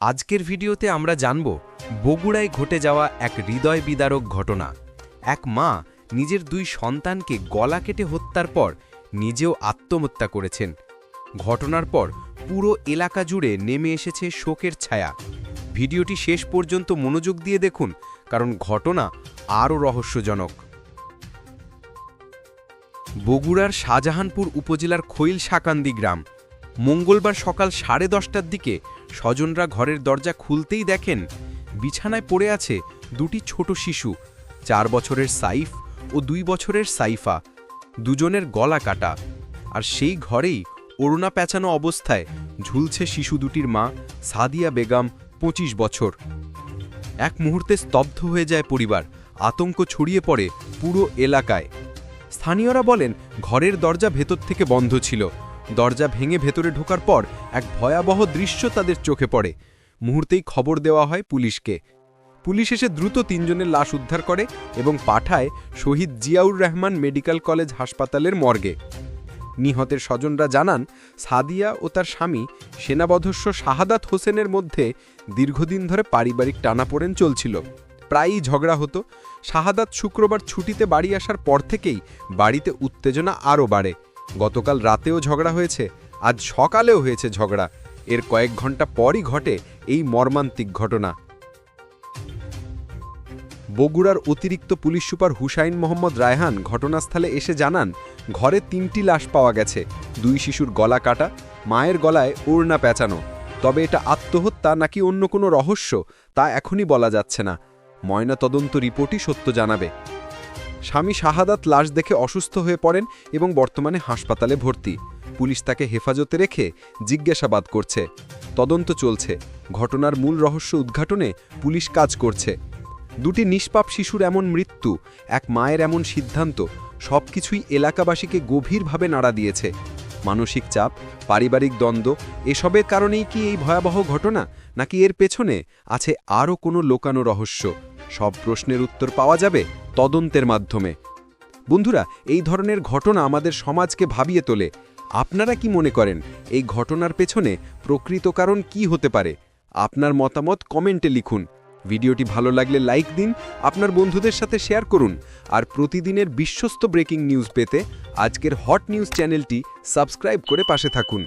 আজকের ভিডিওতে আমরা জানব বগুড়ায় ঘটে যাওয়া এক হৃদয় বিদারক ঘটনা। এক মা নিজের দুই সন্তানকে গলা কেটে হত্যার পর নিজেও আত্মহত্যা করেছেন। ঘটনার পর পুরো এলাকা জুড়ে নেমে এসেছে শোকের ছায়া। ভিডিওটি শেষ পর্যন্ত মনোযোগ দিয়ে দেখুন, কারণ ঘটনা আরও রহস্যজনক। বগুড়ার শাহজাহানপুর উপজেলার খৈল সাকান্দি গ্রাম। মঙ্গলবার সকাল সাড়ে দশটার দিকে স্বজনরা ঘরের দরজা খুলতেই দেখেন বিছানায় পড়ে আছে দুটি ছোট শিশু, চার বছরের সাইফ ও দুই বছরের সাইফা, দুজনের গলা কাটা। আর সেই ঘরেই অরুণা পেঁচানো অবস্থায় ঝুলছে শিশু দুটির মা, সাদিয়া বেগম, পঁচিশ বছর। এক মুহূর্তে স্তব্ধ হয়ে যায় পরিবার, আতঙ্ক ছড়িয়ে পড়ে পুরো এলাকায়। স্থানীয়রা বলেন, ঘরের দরজা ভেতর থেকে বন্ধ ছিল। দরজা ভেঙে ভেতরে ঢোকার পর এক ভয়াবহ দৃশ্য তাদের চোখে পড়ে। মুহূর্তেই খবর দেওয়া হয় পুলিশকে। পুলিশ এসে দ্রুত তিনজনের লাশ উদ্ধার করে এবং পাঠায় শহীদ জিয়াউর রহমান মেডিকেল কলেজ হাসপাতালের মর্গে। নিহতের স্বজনরা জানান, সাদিয়া ও তার স্বামী সেনাবধস্য শাহাদাত হোসেনের মধ্যে দীর্ঘদিন ধরে পারিবারিক টানাপোড়েন চলছিল। প্রায়ই ঝগড়া হতো। শাহাদাত শুক্রবার ছুটিতে বাড়ি আসার পর থেকেই বাড়িতে উত্তেজনা আরও বাড়ে। গতকাল রাতেও ঝগড়া হয়েছে, আজ সকালেও হয়েছে ঝগড়া। এর কয়েক ঘণ্টা পরই ঘটে এই মর্মান্তিক ঘটনা। বগুড়ার অতিরিক্ত পুলিশ সুপার হুসাইন মোহাম্মদ রায়হান ঘটনাস্থলে এসে জানান, ঘরে তিনটি লাশ পাওয়া গেছে, দুই শিশুর গলা কাটা, মায়ের গলায় ওড়না পেঁচানো। তবে এটা আত্মহত্যা নাকি অন্য কোনো রহস্য, তা এখনই বলা যাচ্ছে না। ময়না তদন্ত রিপোর্টই সত্য জানাবে। স্বামী শাহাদাত লাশ দেখে অসুস্থ হয়ে পড়েন এবং বর্তমানে হাসপাতালে ভর্তি। পুলিশ তাকে হেফাজতে রেখে জিজ্ঞাসাবাদ করছে। তদন্ত চলছে। ঘটনার মূল রহস্য উদ্ঘাটনে পুলিশ কাজ করছে। দুটি নিষ্পাপ শিশুর এমন মৃত্যু, এক মায়ের এমন সিদ্ধান্ত, সবকিছুই এলাকাবাসীকে গভীরভাবে নাড়া দিয়েছে। মানসিক চাপ, পারিবারিক দ্বন্দ্ব, এসবের কারণেই কি এই ভয়াবহ ঘটনা, নাকি এর পেছনে আছে আরও কোনো লোকানো রহস্য? সব প্রশ্নের উত্তর পাওয়া যাবে তদন্তের মাধ্যমে। বন্ধুরা, এই ধরনের ঘটনা আমাদের সমাজকে ভাবিয়ে তোলে। আপনারা কি মনে করেন, এই ঘটনার পেছনে প্রকৃত কারণ কি হতে পারে? আপনার মতামত কমেন্টে লিখুন। ভিডিওটি ভালো লাগলে লাইক দিন, আপনার বন্ধুদের সাথে শেয়ার করুন। আর প্রতিদিনের বিশ্বস্ত ব্রেকিং নিউজ পেতে আজকের হট নিউজ চ্যানেলটি সাবস্ক্রাইব করে পাশে থাকুন।